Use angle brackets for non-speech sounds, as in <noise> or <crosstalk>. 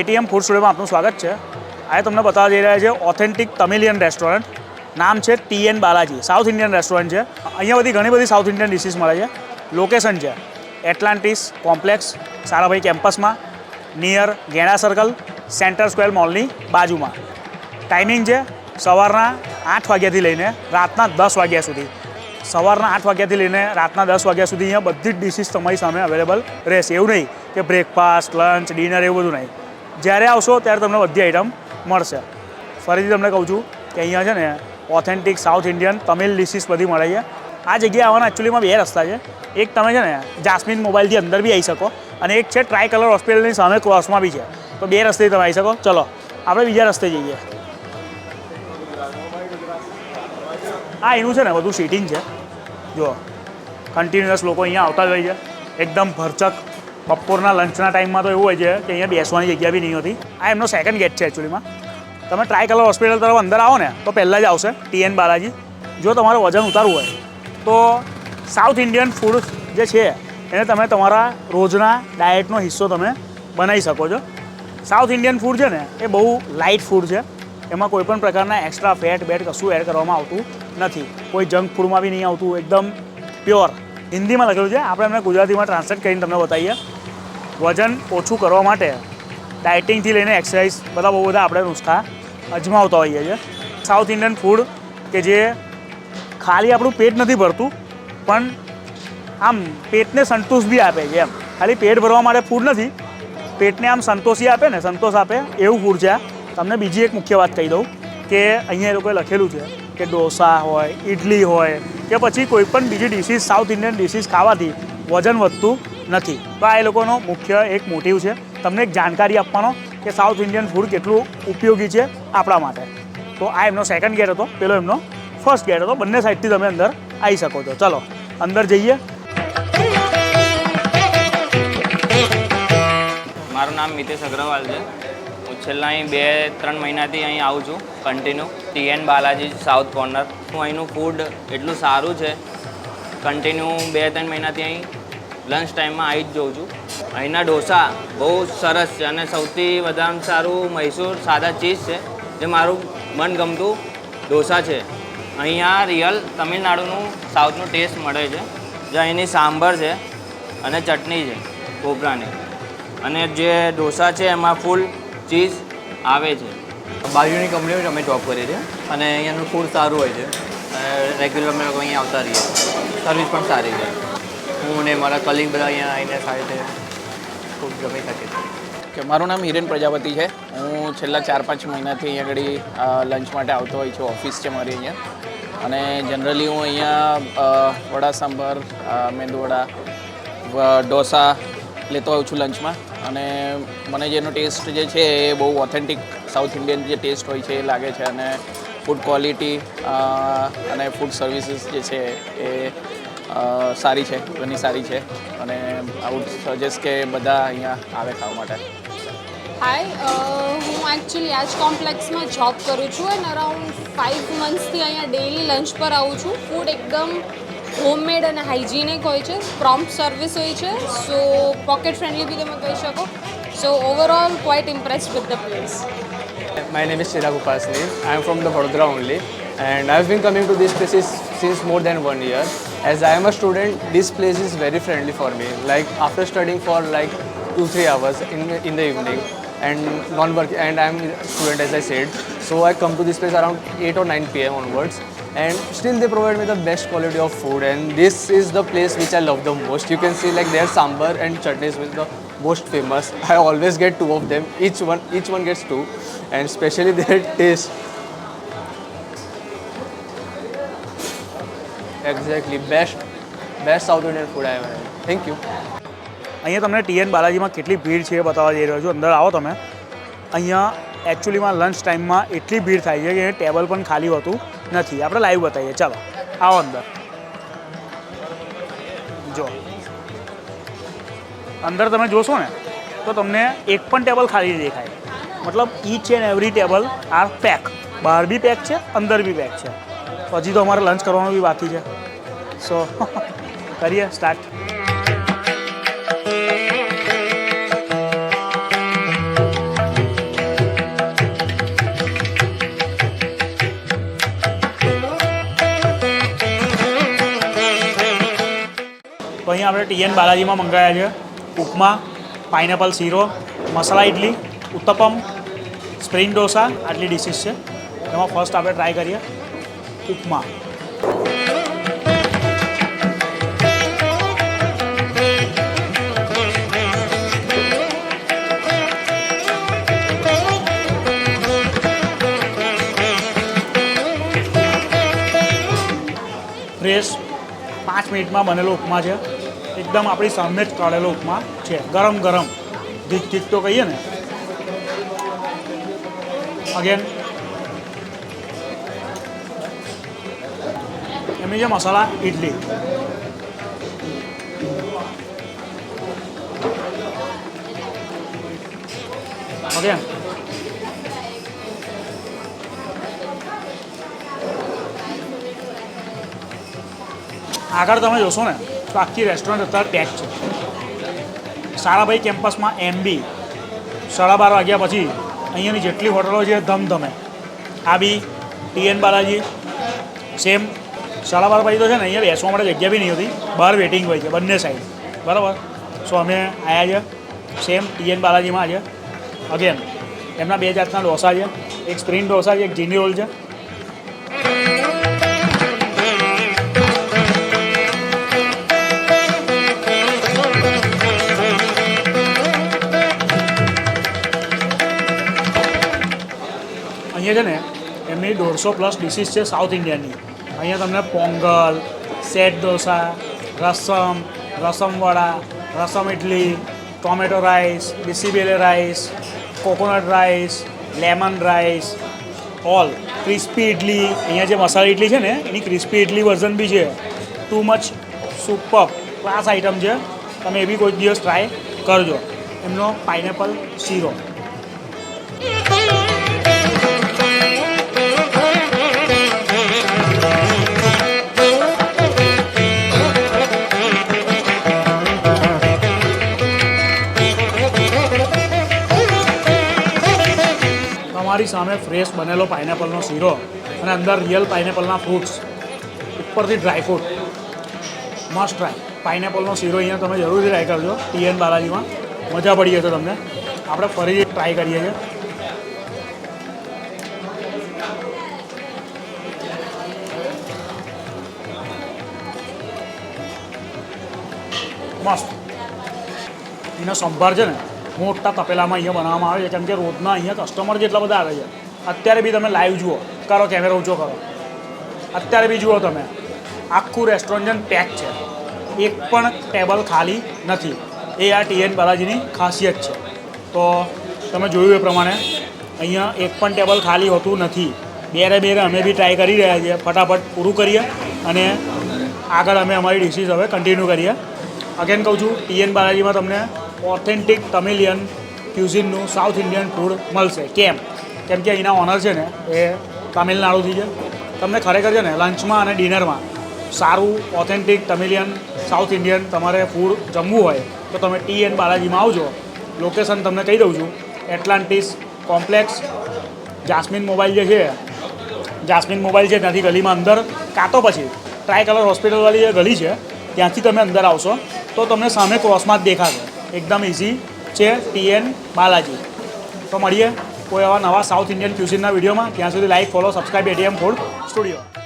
ATM food સ્ટુડિયોમાં આપનું સ્વાગત છે. આજે તમને બતાવવા જઈ રહ્યા છે ઓથેન્ટિક તમિલિયન રેસ્ટોરન્ટ નામ છે T N Balaji South Indian restaurant છે. અહીંયા બધી ઘણી બધી સાઉથ ઇન્ડિયન ડિશિસ મળે છે. લોકેશન છે એટલાન્ટિસ કોમ્પ્લેક્સ સારાભાઈ કેમ્પસમાં નિયર ગેણા સર્કલ સેન્ટર સ્ક્વેર મોલની બાજુમાં. ટાઈમિંગ છે સવારના આઠ વાગ્યાથી લઈને રાતના દસ વાગ્યા સુધી. સવારના આઠ વાગ્યાથી લઈને રાતના દસ વાગ્યા સુધી અહીંયા બધી જ ડિશિસ તમારી સામે અવેલેબલ રહેશે. એવું નહીં કે બ્રેકફાસ્ટ લંચ ડિનર એવું બધું નહીં. જ્યારે આવશો ત્યારે તમને બધી આઈટમ મળશે. ફરીથી તમને કહું છું કે અહીંયા છે ને authentic South Indian Tamil dishes બધી મળે છે. આ જગ્યાએ આવવાના એકચ્યુઅલીમાં બે રસ્તા છે. એક તમે છે ને જાસ્મિન મોબાઈલથી અંદર બી આવી શકો અને એક છે ટ્રાય કલર હોસ્પિટલની સામે ક્રોસમાં બી છે. તો બે રસ્તે તમે આવી શકો. ચલો, આપણે બીજા રસ્તે જઈએ. આ એનું છે ને બધું સીટિંગ છે. જુઓ કન્ટિન્યુઅસ લોકો અહીંયા આવતા જ હોય છે. એકદમ ભરચક બપોરના લંચના ટાઈમમાં તો એવું હોય છે કે અહીંયા બેસવાની જગ્યા બી નહીં હોતી. આ એમનો સેકન્ડ ગેટ છે એકચ્યુઅલીમાં તમે ટ્રાય કલર હોસ્પિટલ તરફ અંદર આવો ને, તો પહેલાં જ આવશે ટીએન બાલાજી. જો તમારે વજન ઉતારવું હોય, તો સાઉથ ઇન્ડિયન ફૂડ જે છે, એને તમે તમારા રોજના ડાયટનો હિસ્સો તમે બનાવી શકો છો. સાઉથ ઇન્ડિયન ફૂડ છે ને, એ બહુ લાઇટ ફૂડ છે. એમાં કોઈપણ પ્રકારના એક્સ્ટ્રા ફેટ બેટ કશું એડ કરવામાં આવતું નથી. કોઈ જંક ફૂડમાં બી નહીં આવતું, એકદમ પ્યોર હિન્દીમાં લખેલું છે. આપણે એમને ગુજરાતીમાં ટ્રાન્સલેટ કરીને તમને બતાવીએ. વજન ઓછું કરવા માટે ડાયટિંગથી લઈને એક્સરસાઇઝ બધા બહુ બધા આપણે નુસ્ખા અજમાવતા હોઈએ છીએ. સાઉથ ઇન્ડિયન ફૂડ કે જે ખાલી આપણું પેટ નથી ભરતું, પણ આમ પેટને સંતોષ બી આપે છે એમ. ખાલી પેટ ભરવા માટે ફૂડ નથી, પેટને આમ સંતોષી આપે ને, સંતોષ આપે એવું ફૂડ છે તમને બીજી એક મુખ્ય વાત કહી દઉં કે અહીંયા એ લોકોએ લખેલું છે કે ડોસા હોય ઇડલી હોય કે પછી કોઈ પણ બીજી ડિશિસ સાઉથ ઇન્ડિયન ડિશિસ ખાવાથી વજન વધતું નથી. તો આ એ લોકોનો મુખ્ય એક મોટિવ છે. તમને એક જાણકારી આપવાનો કે સાઉથ ઇન્ડિયન ફૂડ કેટલું ઉપયોગી છે આપણા માટે. તો આ એમનો સેકન્ડ ગેટ હતો. પેલો એમનો ફર્સ્ટ ગેટ હતો. બંને સાઈડથી તમે અંદર આવી શકો છો. ચલો, અંદર જઈએ. મારું નામ મિતેશ અગ્રવાલ છે. છેલ્લા અહીં બે, ત્રણ મહિનાથી અહીં આવું છું continue TN Balaji South corner હું અહીંનું ફૂડ એટલું સારું છે. કન્ટિન્યુ બે, ત્રણ મહિનાથી અહીં લંચ ટાઈમમાં આવી જ જોઉં છું. અહીંના ઢોસા બહુ સરસ છે અને સૌથી વધારે સારું મૈસૂર સાદા ચીઝ છે, જે મારું મનગમતું ઢોસા છે. અહીંયા રિયલ તમિલનાડુનું સાઉથનું ટેસ્ટ મળે છે. જે અહીંની સાંભર છે અને ચટણી છે કોપરાની અને જે ઢોસા છે એમાં ફૂલ ચીઝ આવે છે. બાજુની કંપનીઓ અમે જોબ કરીએ છીએ. અને અહીંયાનું ફૂડ સારું હોય છે. રેગ્યુલર અમે લોકો અહીંયા આવતા રહીએ સર્વિસ પણ સારી છે. હું ને મારા કલિંગ બધા અહીંયા આવીને સાથે ખૂબ જમી શકે છે કે મારું નામ હિરેન પ્રજાપતિ છે. હું છેલ્લા ચાર પાંચ મહિનાથી અહીંયા આગળ લંચ માટે આવતો હોય છું. ઓફિસ છે મારી અહીંયા. અને જનરલી હું અહીંયા વડા સાંભર મેંદુવડા ઢોસા લેતો હોઉં છું લંચમાં. અને મને જેનો ટેસ્ટ જે છે એ બહુ ઓથેન્ટિક સાઉથ ઇન્ડિયન જે ટેસ્ટ હોય છે એ લાગે છે. અને ફૂડ ક્વોલિટી અને ફૂડ સર્વિસીસ જે છે એ સારી છે, ઘણી સારી છે. અને આઈ સજેસ્ટ કે બધા અહીંયા આવે ખાવા માટે. હાય હું એકચ્યુઅલી આજ કોમ્પ્લેક્સમાં જોબ કરું છું એન્ડ અરાઉન્ડ ફાઇવ મંથ્સથી અહીંયા ડેઇલી લંચ પર આવું છું. ફૂડ એકદમ હોમમેડ અને હાઇજીનિક હોય છે પ્રોમ્પ્ટ સર્વિસ હોય છે સો પોકેટ ફ્રેન્ડલી બી તમે કહી શકો so overall quite impressed with the place My name is Chirag Upasni. I am from the Vadodara only, and I've been coming to this place is, since more than one year. As I am a student, this place is very friendly for me. Like after studying for like two three hours in in the evening, and non-work, and I'm a student as I said. So I come to this place around 8 or 9 p.m. onwards. And still they provide me the best quality of food and this is the place which I love the most. You can see like their sambar and chutneys is the most famous. I always get two of them. Each one each one gets two and especially their taste. Exactly best best South Indian food I ever had. Thank you. અહીંયા તમને TN બાલાજીમાં કેટલી ભીડ છે એ બતાવવા જઈ રહ્યો છું અંદર આવો તમે અહીંયા એકચ્યુઅલીમાં લંચ ટાઈમમાં એટલી ભીડ થાય છે કે ટેબલ પણ ખાલી હોતું નથી. આપણે લાઈવ બતાવીએ. ચાલો, આવો અંદર. જો. અંદર તમે જોશો ને, તો તમને એક પણ ટેબલ ખાલી દેખાય. મતલબ each and every table are pack બહાર બી પેક છે, અંદર બી પેક છે. હજી તો અમારે લંચ કરવાનું બી બાકી છે. સો <laughs> કરીએ સ્ટાર્ટ આપણે ટીએન બાલાજીમાં મંગાવ્યા છે. ઉપમા, પાઇનેપલ શીરો, મસાલા ઇડલી, ઉત્તપમ, સ્પ્રિંગ ડોસા, આટલી ડિશિસ છે. એમાં ફર્સ્ટ આપણે ટ્રાય કરીએ. ઉપમા. ફ્રેશ પાંચ મિનિટમાં બનેલો ઉપમા છે. એકદમ આપણી સામે જ કાઢેલો ઉપમા છે. ગરમ ગરમ. ધીક ધીક તો કહીએ ને. અગેન એમની જે મસાલા ઇડલી અગેન આગળ તમે જોશો ને. તો આખી રેસ્ટોરન્ટ અત્યારે પેક છે. સારાભાઈ કેમ્પસમાં એમબી સાડા બાર વાગ્યા પછી અહીંયાની જેટલી હોટલો છે ધમધમે. આ બી ટીએન બાલાજી. સેમ સાડા બાર પછી તો છે ને અહીંયા બેસવા માટે જગ્યા બી નહીં હોતી. બહાર વેટિંગ હોય છે બંને સાઈડ બરાબર? સો અમે આવ્યા છે. સેમ ટીએન બાલાજીમાં છે. અગેન એમના બે જાતના ડોસા છે. એક સ્પ્રિંગ ડોસા છે, એક જીની રોલ છે. અહીંયા છે ને, એમની દોઢસો પ્લસ ડિશિસ છે સાઉથ ઇન્ડિયાની અહીંયા તમને Pongal set dosa rasam, rasam vada, rasam idli tomato rice, bisibele rice, coconut rice, lemon rice, all. Crispy idli અહીંયા જે મસાલા ઇડલી છે ને, એની ક્રિસ્પી ઇડલી વર્ઝન બી છે. Too much super class item છે. તમે એ બી કોઈ દિવસ ટ્રાય કરજો. એમનો પાઇનેપલ શીરો સામે ફ્રેશ બનેલો પાઇનેપલનો શીરો અને અંદર રિયલ પાઇનેપલના ફ્રૂટ્સ ઉપરથી ડ્રાયફ્રૂટ મસ્ટ ટ્રાય પાઇનેપલનો શીરો અહીંયા તમે જરૂરથી ટ્રાય કરજો. ટીએન બાલાજીમાં. મજા પડી જશે તમને. આપણે ફરી ટ્રાય કરીએ છીએ. મસ્ત. એનો સંભાર છે ને, મોટા તપેલામાં અહીંયા બનાવવામાં આવે છે. કેમ કે રોજના અહીંયા કસ્ટમર જેટલા બધા આવે છે. અત્યારે બી તમે લાઈવ જુઓ. કરો કેમેરો ઊંચો કરો. અત્યારે બી જુઓ તમે. આખું રેસ્ટોરન્ટ પેક છે. એક પણ ટેબલ ખાલી નથી. એ આ ટીએન બાલાજીની ખાસિયત છે. તો તમે જોયું એ પ્રમાણે, અહીંયા એક પણ ટેબલ ખાલી હોતું નથી. બેરે બેરે અમે બી ટ્રાય કરી રહ્યા છીએ. ફટાફટ પૂરું કરીએ અને આગળ અમે અમારી ડિશિસ હવે કન્ટિન્યુ કરીએ. અગેન કહું છું ટીએન બાલાજીમાં તમને ઓથેન્ટિક તમિલિયન ક્યુઝિનનું સાઉથ ઇન્ડિયન ફૂડ મળશે. કેમ? કેમ કે અહીંના ઓનર છે ને, એ તામિલનાડુથી છે. તમને ખરેખર છે ને લંચમાં અને ડિનરમાં સારું ઓથેન્ટિક તમિલિયન સાઉથ ઇન્ડિયન તમારે ફૂડ જમવું હોય, તો તમે ટી એન બાલાજીમાં આવજો. લોકેશન તમને કહી દઉં છું. એટલાન્ટિસ કોમ્પ્લેક્સ જાસ્મિન મોબાઈલ જે છે જાસ્મિન મોબાઈલ છે, ત્યાંથી ગલીમાં અંદર, કાં તો પછી ટ્રાય કલર હોસ્પિટલવાળી જે ગલી છે, ત્યાંથી તમે અંદર આવશો, તો તમને સામે ક્રોસમાં જ દેખાશે. એકદમ ઇઝી છે ટીએન બાલાજી. તો મળીએ. કોઈ આવા નવા સાઉથ ઇન્ડિયન ક્યુઝિનના વિડીયોમાં, ત્યાં સુધી like follow subscribe ATM food studio